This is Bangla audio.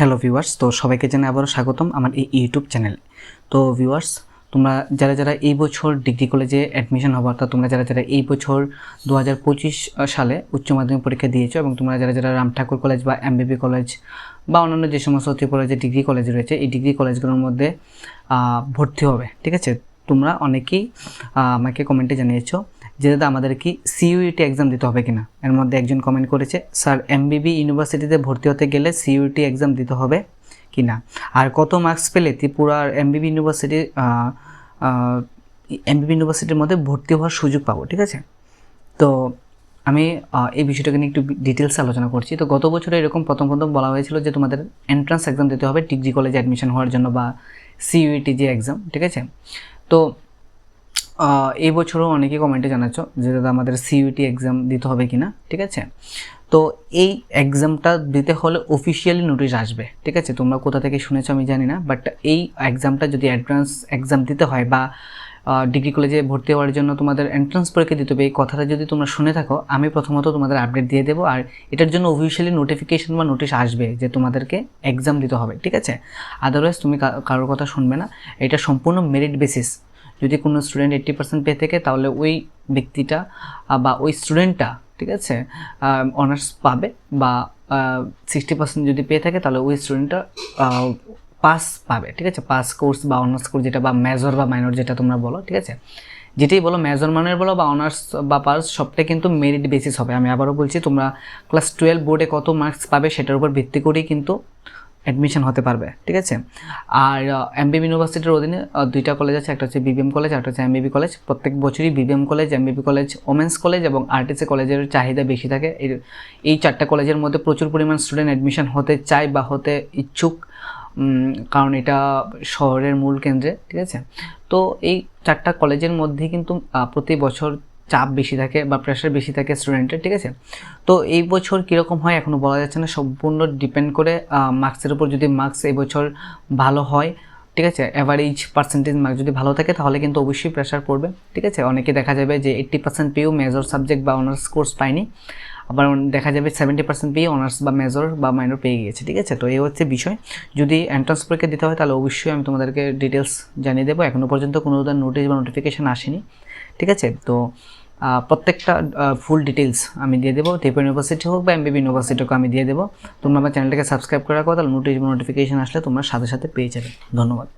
হ্যালো ভিউয়ার্স, তো সবাইকে জানাই আবারও স্বাগতম আমার এই ইউটিউব চ্যানেলে। তো ভিউয়ার্স, তোমরা যারা যারা এই বছর ডিগ্রি কলেজে অ্যাডমিশন হব, অর্থাৎ তোমরা যারা যারা এই বছর দু হাজার পঁচিশ সালে উচ্চ মাধ্যমিক পরীক্ষা দিয়েছ এবং তোমরা যারা যারা রাম ঠাকুর কলেজ বা এমবিবি কলেজ বা অন্যান্য যে সমস্ত যে ডিগ্রি কলেজ রয়েছে, এই ডিগ্রি কলেজগুলোর মধ্যে ভর্তি হবে। ঠিক আছে? তোমরা অনেকেই আমাকে কমেন্টে জানিয়েছো। যে দাদা আমাদের কি সিইউটি এক্সাম দিতে হবে কিনা। এর মধ্যে একজন কমেন্ট করেছে, স্যার এমবিবি ইউনিভার্সিটিতে ভর্তি হতে গেলে সিইউটি এক্সাম দিতে হবে কি না আর কত মার্কস পেলে ত্রিপুরার এমবিবি ইউনিভার্সিটি এমবিবি ইউনিভার্সিটির মধ্যে ভর্তি হওয়ার সুযোগ পাবো, ঠিক আছে? তো আমি এই বিষয়টাকে নিয়ে একটু ডিটেলস আলোচনা করছি। তো গত বছরে এরকম প্রথম প্রথম বলা হয়েছিল যে তোমাদের এন্ট্রান্স এক্সাম দিতে হবে, ডিগ্রি কলেজে অ্যাডমিশন হওয়ার জন্য বা সিইউটি যে এক্সাম ঠিক আছে? তো এই বছরও অনেকে কমেন্টে জানাচ্ছ যে, দাদা, আমাদের সিইউটি এক্সাম দিতে হবে কি না ঠিক আছে? তো এই এক্সামটা দিতে হলে অফিসিয়ালি নোটিশ আসবে। ঠিক আছে? তোমরা কোথা থেকে শুনেছো আমি জানি না বাট এই এক্সামটা যদি অ্যাডভান্স এক্সাম দিতে হয় বা ডিগ্রি কলেজে ভর্তি হওয়ার জন্য তোমাদের এন্ট্রান্স পরীক্ষা দিতে হবে, এই কথাটা যদি তোমরা শুনে থাকো, আমি প্রথমত তোমাদের আপডেট দিয়ে দেবো আর এটার জন্য অফিসিয়ালি নোটিফিকেশন বা নোটিশ আসবে যে, তোমাদেরকে এক্সাম দিতে হবে। ঠিক আছে? আদারওয়াইজ তুমি কারোর কথা শুনবে না। এটা সম্পূর্ণ মেরিট বেসিস যদি কোনো স্টুডেন্ট এইট্টি পার্সেন্ট পেয়ে থাকে, তাহলে ওই ব্যক্তিটা বা ওই স্টুডেন্টটা ঠিক আছে অনার্স পাবে, বা সিক্সটি পার্সেন্ট যদি পেয়ে থাকে, তাহলে ওই স্টুডেন্টটা পাস পাবে, ঠিক আছে পাস কোর্স বা অনার্স কোর্স যেটা, বা মেজর বা মাইনর যেটা তোমরা বলো, ঠিক আছে? যেটাই বলো মেজর মানের বলো, বা অনার্স বা পাস সবটাই কিন্তু মেরিট বেসিস হবে। আমি আবারও বলছি, তোমরা ক্লাস টুয়েলভ বোর্ডে কত মার্কস পাবে, সেটার উপর ভিত্তি করেই কিন্তু অ্যাডমিশন হতে পারবে, ঠিক আছে? আর এমবিবি ইউনিভার্সিটির অধীনে দুইটা কলেজ আছে, একটা হচ্ছে বিবিএম কলেজ একটা হচ্ছে এমবিবি কলেজ প্রত্যেক বছরই BBM college MBB college women's college এবং আরটিসি কলেজের চাহিদা বেশি থাকে। এই চারটা কলেজের মধ্যে প্রচুর পরিমাণ স্টুডেন্ট অ্যাডমিশন হতে চায় বা হতে ইচ্ছুক কারণ এটা শহরের মূল কেন্দ্রে, ঠিক আছে? তো এই চারটা কলেজের মধ্যে কিন্তু প্রতি বছর চাপ বেশি থাকে বা প্রেশার বেশি থাকে স্টুডেন্টের ঠিক আছে? তো এই বছর কীরকম হয় এখনও বলা যাচ্ছে না, সম্পূর্ণ ডিপেন্ড করে মার্কসের উপর যদি মার্কস এই বছর ভালো হয়, ঠিক আছে? অ্যাভারেজ পার্সেন্টেজ মার্ক যদি ভালো থাকে তাহলে কিন্তু অবশ্যই প্রেশার পড়বে, ঠিক আছে? অনেকে দেখা যাবে যে এইট্টি পার্সেন্ট পেয়েও মেজর সাবজেক্ট বা অনার্স কোর্স পায়নি, আবার দেখা যাবে সেভেন্টি পার্সেন্ট পেয়ে অনার্স বা মেজর বা মাইনর পেয়ে গিয়েছে, ঠিক আছে? তো এই হচ্ছে বিষয়। যদি এন্ট্রান্স পরীক্ষা দিতে হয় তাহলে অবশ্যই আমি তোমাদেরকে ডিটেলস জানিয়ে দেবো। এখনও পর্যন্ত কোনো ধরনের নোটিশ বা নোটিফিকেশান আসেনি, ঠিক আছে? তো প্রত্যেকটা ফুল ডিটেলস আমি দিয়ে দেবো। ত্রিপুরা ইউনিভার্সিটি হোক বা এমবিবি ইউনিভার্সিটি হোক আমি দিয়ে দেবো। তোমরা আমার চ্যানেলটাকে সাবস্ক্রাইব করে রাখো তাহলে নোটিশ নোটিফিকেশান আসলে তোমরা সাথে সাথে পেয়ে যাবে। ধন্যবাদ।